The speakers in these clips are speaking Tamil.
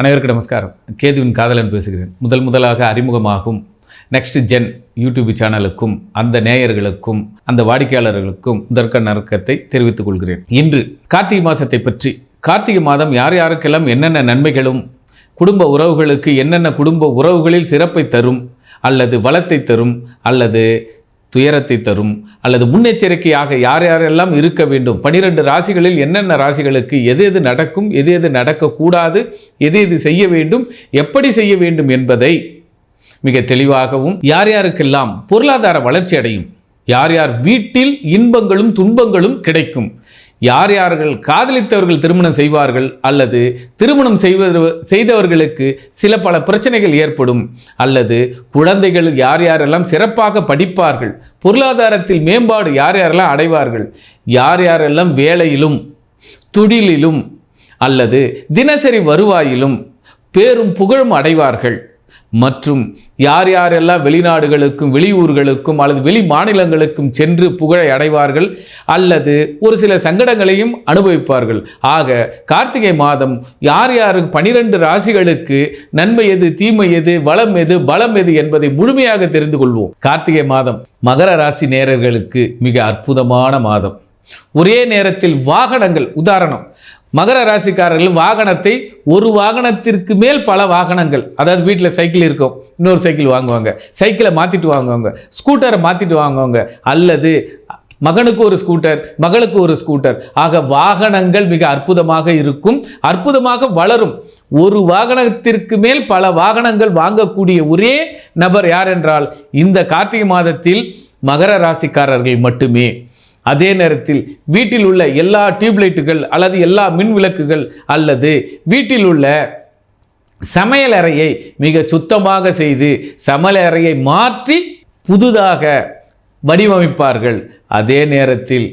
அனைவருக்கு நமஸ்காரம். கேதுவின் காதலன் பேசுகிறேன். முதல் முதலாக அறிமுகமாகும் நெக்ஸ்ட் ஜென் யூடியூப் சேனலுக்கும் அந்த நேயர்களுக்கும் அந்த வாடிக்கையாளர்களுக்கும் முதற்க நறுக்கத்தை தெரிவித்துக் கொள்கிறேன். இன்று கார்த்திகை மாதத்தை பற்றி கார்த்திகை மாதம் யார் யாருக்கெல்லாம் என்னென்ன நன்மைகளும் குடும்ப உறவுகளுக்கு என்னென்ன குடும்ப உறவுகளில் சிறப்பை தரும் அல்லது வளத்தை தரும் அல்லது துயரத்தை தரும் அல்லது முன்னெச்சரிக்கையாக யார் யாரெல்லாம் இருக்க வேண்டும்? பனிரெண்டு ராசிகளில் என்னென்ன ராசிகளுக்கு எது எது நடக்கும் எது எது நடக்கக்கூடாது எது எது செய்ய வேண்டும் எப்படி செய்ய வேண்டும் என்பதை மிக தெளிவாகவும் யார் யாருக்கெல்லாம் பொருளாதார வளர்ச்சி அடையும் யார் யார் வீட்டில் இன்பங்களும் துன்பங்களும் கிடைக்கும் யார் யார்கள் காதலித்தவர்கள் திருமணம் செய்வார்கள் அல்லது திருமணம் செய்வது செய்தவர்களுக்கு சில பல பிரச்சனைகள் ஏற்படும். அல்லது குழந்தைகள் யார் யாரெல்லாம் சிறப்பாக படிப்பார்கள் பொருளாதாரத்தில் மேம்பாடு யார் யாரெல்லாம் அடைவார்கள் யார் யாரெல்லாம் வேலையிலும் தொழிலிலும் அல்லது தினசரி வருவாயிலும் பேரும் புகழும் அடைவார்கள். மற்றும் யார் யாரெல்லாம் வெளிநாடுகளுக்கும் வெளியூர்களுக்கும் அல்லது வெளி மாநிலங்களுக்கும் சென்று புகழை அடைவார்கள் அல்லது ஒரு சில சங்கடங்களையும் அனுபவிப்பார்கள். ஆக கார்த்திகை மாதம் யார் யார் பனிரெண்டு ராசிகளுக்கு நன்மை எது தீமை எது வளம் எது பலம் எது என்பதை முழுமையாக தெரிந்து கொள்வோம். கார்த்திகை மாதம் மகர ராசி நேரர்களுக்கு மிக அற்புதமான மாதம். ஒரே நேரத்தில் வாகனங்கள் உதாரணம் மகர ராசிக்காரர்கள் வாகனத்தை ஒரு வாகனத்திற்கு மேல் பல வாகனங்கள் அதாவது வீட்டில் சைக்கிள் இருக்கும் இன்னொரு சைக்கிள் வாங்குவாங்க சைக்கிளை மாற்றிட்டு வாங்குவாங்க ஸ்கூட்டரை மாற்றிட்டு வாங்குவாங்க அல்லது மகனுக்கு ஒரு ஸ்கூட்டர் மகளுக்கு ஒரு ஸ்கூட்டர் ஆக வாகனங்கள் மிக அற்புதமாக இருக்கும் அற்புதமாக வளரும். ஒரு வாகனத்திற்கு மேல் பல வாகனங்கள் வாங்கக்கூடிய ஒரே நபர் யார் என்றால் இந்த கார்த்திகை மாதத்தில் மகர ராசிக்காரர்கள் மட்டுமே. அதே நேரத்தில் வீட்டில் உள்ள எல்லா டியூப்லைட்டுகள் அல்லது எல்லா மின் விளக்குகள் அல்லது வீட்டில் உள்ள சமையலறையை மிக சுத்தமாக செய்து சமையலறையை மாற்றி புதுதாக வடிவமைப்பார்கள். அதே நேரத்தில்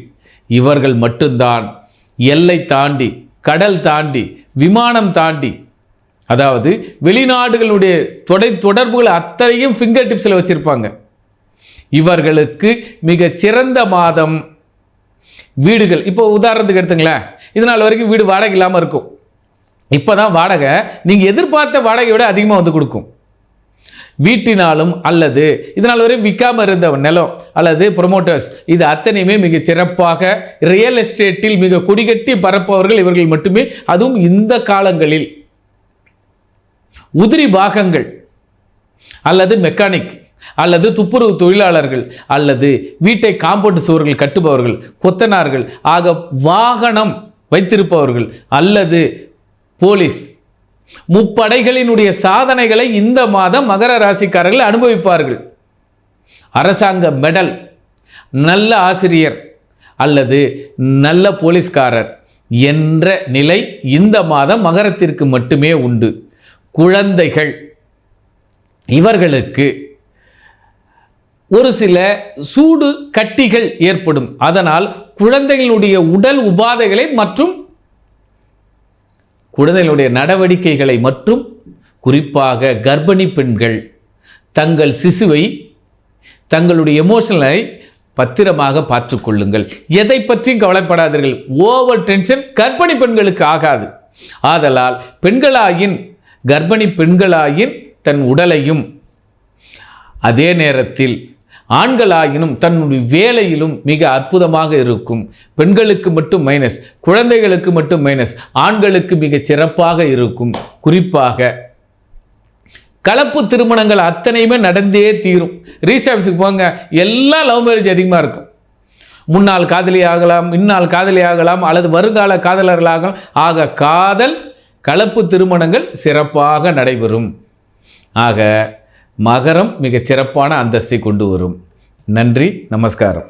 இவர்கள் மட்டும்தான் எல்லை தாண்டி கடல் தாண்டி விமானம் தாண்டி அதாவது வெளிநாடுகளுடைய தொடை தொடர்புகள் அத்தனையும் ஃபிங்கர் டிப்ஸில் வச்சுருப்பாங்க. இவர்களுக்கு மிக சிறந்த மாதம் வீடுகள். இப்போ உதாரணத்துக்கு எடுத்துங்களேன். இது நாள் வரைக்கும் வீடு வாடகை இல்லாமல் இருக்கும். இப்போ தான் வாடகை நீங்கள் எதிர்பார்த்த வாடகையை விட அதிகமாக வந்து கொடுக்கும். வீட்டினாலும் அல்லது இதனால் வரை விற்காம இருந்த நிலம் அல்லது ப்ரொமோட்டர்ஸ் இது அத்தனையுமே மிக சிறப்பாக ரியல் எஸ்டேட்டில் மிக கொடிகட்டி பரப்பவர்கள் இவர்கள் மட்டுமே. அதுவும் இந்த காலங்களில். உதிரி பாகங்கள் அல்லது மெக்கானிக் அல்லது துப்புரவு தொழிலாளர்கள் அல்லது வீட்டை காம்பவுண்ட் சுவர்கள் கட்டுபவர்கள் கொத்தனார்கள் ஆக வாகனம் வைத்திருப்பவர்கள் அல்லது போலீஸ். முப்படைகளினுடைய சாதனைகளை இந்த மாதம் மகர ராசிக்காரர்கள் அனுபவிப்பார்கள். அரசாங்க மெடல் நல்ல ஆசிரியர் அல்லது நல்ல போலீஸ்காரர் என்ற நிலை இந்த மாதம் மகரத்திற்கு மட்டுமே உண்டு. குழந்தைகள் இவர்களுக்கு ஒரு சில சூடு கட்டிகள் ஏற்படும். அதனால் குழந்தைகளுடைய உடல் உபாதைகளை மற்றும் குழந்தைகளுடைய நடவடிக்கைகளை மற்றும் குறிப்பாக கர்ப்பிணி பெண்கள் தங்கள் சிசுவை தங்களுடைய எமோஷனலை பத்திரமாக பார்த்துக்கொள்ளுங்கள் எதை பற்றியும் கவலைப்படாதீர்கள். ஓவர் டென்ஷன் கர்ப்பிணி பெண்களுக்கு ஆகாது. ஆதலால் பெண்களாயின் கர்ப்பிணி பெண்களாயின் தன் உடலையும் அதே நேரத்தில் ஆண்களாயினும் தன்னுடைய வேலையிலும் மிக அற்புதமாக இருக்கும். பெண்களுக்கு மட்டும் மைனஸ் குழந்தைகளுக்கு மட்டும் மைனஸ் ஆண்களுக்கு மிக சிறப்பாக இருக்கும். குறிப்பாக கலப்பு திருமணங்கள் அத்தனையுமே நடந்தே தீரும். ரீசாப்ஸுக்கு போங்க எல்லாம் லவ் மேரேஜ் அதிகமாக இருக்கும். முன்னாள் காதலி ஆகலாம் இன்னால் காதலி ஆகலாம் அல்லது வருங்கால காதலர்களாகலாம் ஆக காதல் கலப்பு திருமணங்கள் சிறப்பாக நடைபெறும். ஆக மகரம் மிகச் சிறப்பான அந்தஸ்தை கொண்டு வரும். நன்றி நமஸ்காரம்.